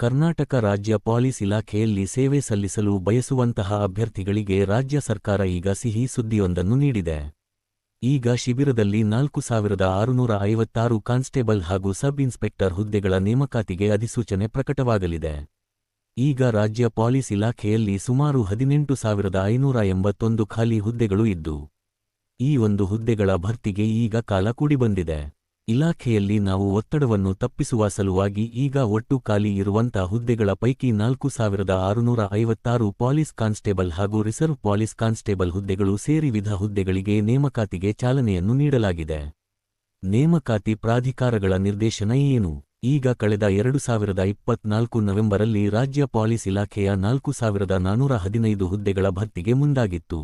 ಕರ್ನಾಟಕ ರಾಜ್ಯ ಪಾಲಿಸ್ ಇಲಾಖೆಯಲ್ಲಿ ಸೇವೆ ಸಲ್ಲಿಸಲು ಬಯಸುವಂತಹ ಅಭ್ಯರ್ಥಿಗಳಿಗೆ ರಾಜ್ಯ ಸರ್ಕಾರ ಈಗ ಸಿಹಿ ಸುದ್ದಿಯೊಂದನ್ನು ನೀಡಿದೆ. ಈಗ ಶಿಬಿರದಲ್ಲಿ ನಾಲ್ಕು ಸಾವಿರದ ಆರುನೂರ ಐವತ್ತಾರು ಕಾನ್ಸ್ಟೇಬಲ್ ಹಾಗೂ ಸಬ್ ಇನ್ಸ್ಪೆಕ್ಟರ್ ಹುದ್ದೆಗಳ ನೇಮಕಾತಿಗೆ ಅಧಿಸೂಚನೆ ಪ್ರಕಟವಾಗಲಿದೆ. ಈಗ ರಾಜ್ಯ ಪಾಲಿಸ್ ಇಲಾಖೆಯಲ್ಲಿ ಸುಮಾರು ಹದಿನೆಂಟು ಸಾವಿರದ ಐನೂರ ಎಂಬತ್ತೊಂದು ಖಾಲಿ ಹುದ್ದೆಗಳು ಇದ್ದು, ಈ ಒಂದು ಹುದ್ದೆಗಳ ಭರ್ತಿಗೆ ಈಗ ಕಾಲ ಕೂಡಿಬಂದಿದೆ. ಇಲಾಖೆಯಲ್ಲಿ ನಾವು ಒತ್ತಡವನ್ನು ತಪ್ಪಿಸುವ ಸಲುವಾಗಿ ಈಗ ಒಟ್ಟು ಖಾಲಿ ಇರುವಂತ ಹುದ್ದೆಗಳ ಪೈಕಿ ನಾಲ್ಕು ಸಾವಿರದ ಆರುನೂರ ಐವತ್ತಾರು ಪಾಲಿಸ್ ಕಾನ್ಸ್ಟೇಬಲ್ ಹಾಗೂ ರಿಸರ್ವ್ ಪಾಲಿಸ್ ಕಾನ್ಸ್ಟೇಬಲ್ ಹುದ್ದೆಗಳು ಸೇರಿ ವಿಧ ಹುದ್ದೆಗಳಿಗೆ ನೇಮಕಾತಿಗೆ ಚಾಲನೆಯನ್ನು ನೀಡಲಾಗಿದೆ. ನೇಮಕಾತಿ ಪ್ರಾಧಿಕಾರಗಳ ನಿರ್ದೇಶನ ಏನು? ಈಗ ಕಳೆದ ಎರಡು ಸಾವಿರದ ಇಪ್ಪತ್ನಾಲ್ಕು ನವೆಂಬರಲ್ಲಿ ರಾಜ್ಯ ಪಾಲಿಸ್ ಇಲಾಖೆಯ ನಾಲ್ಕು ಸಾವಿರದ ನಾನೂರ ಹದಿನೈದು ಹುದ್ದೆಗಳ ಭರ್ತಿಗೆ ಮುಂದಾಗಿತ್ತು.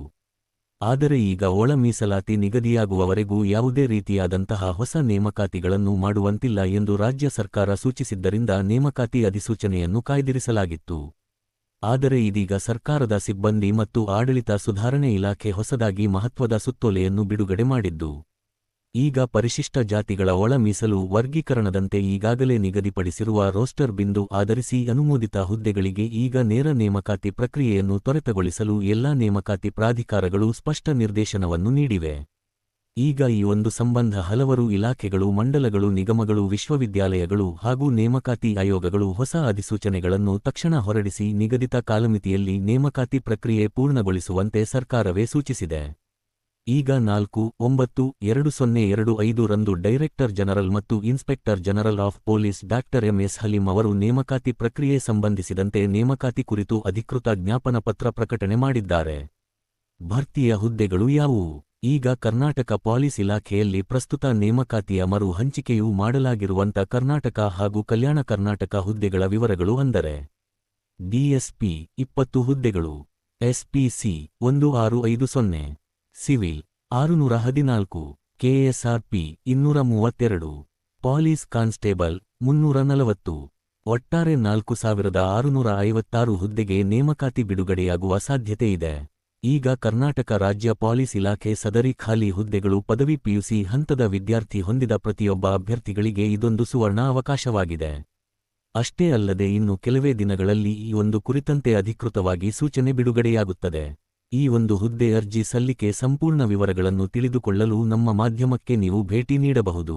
ಆದರೆ ಈಗ ಒಳ ಮೀಸಲಾತಿ ನಿಗದಿಯಾಗುವವರೆಗೂ ಯಾವುದೇ ರೀತಿಯಾದಂತಹ ಹೊಸ ನೇಮಕಾತಿಗಳನ್ನು ಮಾಡುವಂತಿಲ್ಲ ಎಂದು ರಾಜ್ಯ ಸರ್ಕಾರ ಸೂಚಿಸಿದ್ದರಿಂದ ನೇಮಕಾತಿ ಅಧಿಸೂಚನೆಯನ್ನು ಕಾಯ್ದಿರಿಸಲಾಗಿತ್ತು. ಆದರೆ ಇದೀಗ ಸರ್ಕಾರದ ಸಿಬ್ಬಂದಿ ಮತ್ತು ಆಡಳಿತ ಸುಧಾರಣೆ ಇಲಾಖೆ ಹೊಸದಾಗಿ ಮಹತ್ವದ ಸುತ್ತೋಲೆಯನ್ನು ಬಿಡುಗಡೆ ಮಾಡಿದ್ದು. ಈಗ ಪರಿಶಿಷ್ಟ ಜಾತಿಗಳ ಒಳ ಮೀಸಲು ವರ್ಗೀಕರಣದಂತೆ ಈಗಾಗಲೇ ನಿಗದಿಪಡಿಸಿರುವ ರೋಸ್ಟರ್ ಬಿಂದು ಆಧರಿಸಿ ಅನುಮೋದಿತ ಹುದ್ದೆಗಳಿಗೆ ಈಗ ನೇರ ನೇಮಕಾತಿ ಪ್ರಕ್ರಿಯೆಯನ್ನು ತ್ವರಿತಗೊಳಿಸಲು ಎಲ್ಲಾ ನೇಮಕಾತಿ ಪ್ರಾಧಿಕಾರಗಳು ಸ್ಪಷ್ಟ ನಿರ್ದೇಶನವನ್ನು ನೀಡಿವೆ. ಈಗ ಈ ಒಂದು ಸಂಬಂಧ ಹಲವರು ಇಲಾಖೆಗಳು, ಮಂಡಲಗಳು, ನಿಗಮಗಳು, ವಿಶ್ವವಿದ್ಯಾಲಯಗಳು ಹಾಗೂ ನೇಮಕಾತಿ ಆಯೋಗಗಳು ಹೊಸ ಅಧಿಸೂಚನೆಗಳನ್ನು ತಕ್ಷಣ ಹೊರಡಿಸಿ ನಿಗದಿತ ಕಾಲಮಿತಿಯಲ್ಲಿ ನೇಮಕಾತಿ ಪ್ರಕ್ರಿಯೆ ಪೂರ್ಣಗೊಳಿಸುವಂತೆ ಸರ್ಕಾರವೇ ಸೂಚಿಸಿದೆ. ಈಗ ನಾಲ್ಕು, ಒಂಬತ್ತು, ಎರಡು ಸೊನ್ನೆ, ಎರಡು ಐದು ರಂದು ಡೈರೆಕ್ಟರ್ ಜನರಲ್ ಮತ್ತು inspector general of police doctor M S Haleem ಅವರು ನೇಮಕಾತಿ ಪ್ರಕ್ರಿಯೆ ಸಂಬಂಧಿಸಿದಂತೆ ನೇಮಕಾತಿ ಕುರಿತು ಅಧಿಕೃತ ಜ್ಞಾಪನ ಪತ್ರ ಪ್ರಕಟಣೆ ಮಾಡಿದ್ದಾರೆ. ಭರ್ತಿಯ ಹುದ್ದೆಗಳು ಯಾವುವು? ಈಗ ಕರ್ನಾಟಕ ಪಾಲಿಸ್ ಇಲಾಖೆಯಲ್ಲಿ ಪ್ರಸ್ತುತ ನೇಮಕಾತಿಯ ಮರು ಹಂಚಿಕೆಯೂ ಮಾಡಲಾಗಿರುವಂತ ಕರ್ನಾಟಕ ಹಾಗೂ ಕಲ್ಯಾಣ ಕರ್ನಾಟಕ ಹುದ್ದೆಗಳ ವಿವರಗಳು ಅಂದರೆ ಡಿಎಸ್ಪಿ ಇಪ್ಪತ್ತು ಹುದ್ದೆಗಳು ಎಸ್ಪಿಸಿ ಒಂದು ಆರು ಐದು ಸೊನ್ನೆ ಸಿವಿಲ್, ಆರುನೂರ ಹದಿನಾಲ್ಕು, ಕೆಎಸ್ಆರ್ಪಿ ಇನ್ನೂರ ಮೂವತ್ತೆರಡು, ಪಾಲೀಸ್ ಕಾನ್ಸ್ಟೇಬಲ್ ಮುನ್ನೂರ ನಲವತ್ತು, ಒಟ್ಟಾರೆ ನಾಲ್ಕು ಸಾವಿರದ ಆರುನೂರ ಐವತ್ತಾರು ಹುದ್ದೆಗೆ ನೇಮಕಾತಿ ಬಿಡುಗಡೆಯಾಗುವ ಸಾಧ್ಯತೆ ಇದೆ. ಈಗ ಕರ್ನಾಟಕ ರಾಜ್ಯ ಪಾಲೀಸ್ ಇಲಾಖೆ ಸದರಿ ಖಾಲಿ ಹುದ್ದೆಗಳು ಪದವಿ ಪಿಯುಸಿ ಹಂತದ ವಿದ್ಯಾರ್ಥಿ ಹೊಂದಿದ ಪ್ರತಿಯೊಬ್ಬ ಅಭ್ಯರ್ಥಿಗಳಿಗೆ ಇದೊಂದು ಸುವರ್ಣ ಅವಕಾಶವಾಗಿದೆ. ಅಷ್ಟೇ ಅಲ್ಲದೆ ಇನ್ನು ಕೆಲವೇ ದಿನಗಳಲ್ಲಿ ಈ ಒಂದು ಕುರಿತಂತೆ ಅಧಿಕೃತವಾಗಿ ಸೂಚನೆ ಬಿಡುಗಡೆಯಾಗುತ್ತದೆ. ಈ ಒಂದು ಹುದ್ದೆ ಅರ್ಜಿ ಸಲ್ಲಿಕೆ ಸಂಪೂರ್ಣ ವಿವರಗಳನ್ನು ತಿಳಿದುಕೊಳ್ಳಲು ನಮ್ಮ ಮಾಧ್ಯಮಕ್ಕೆ ನೀವು ಭೇಟಿ ನೀಡಬಹುದು.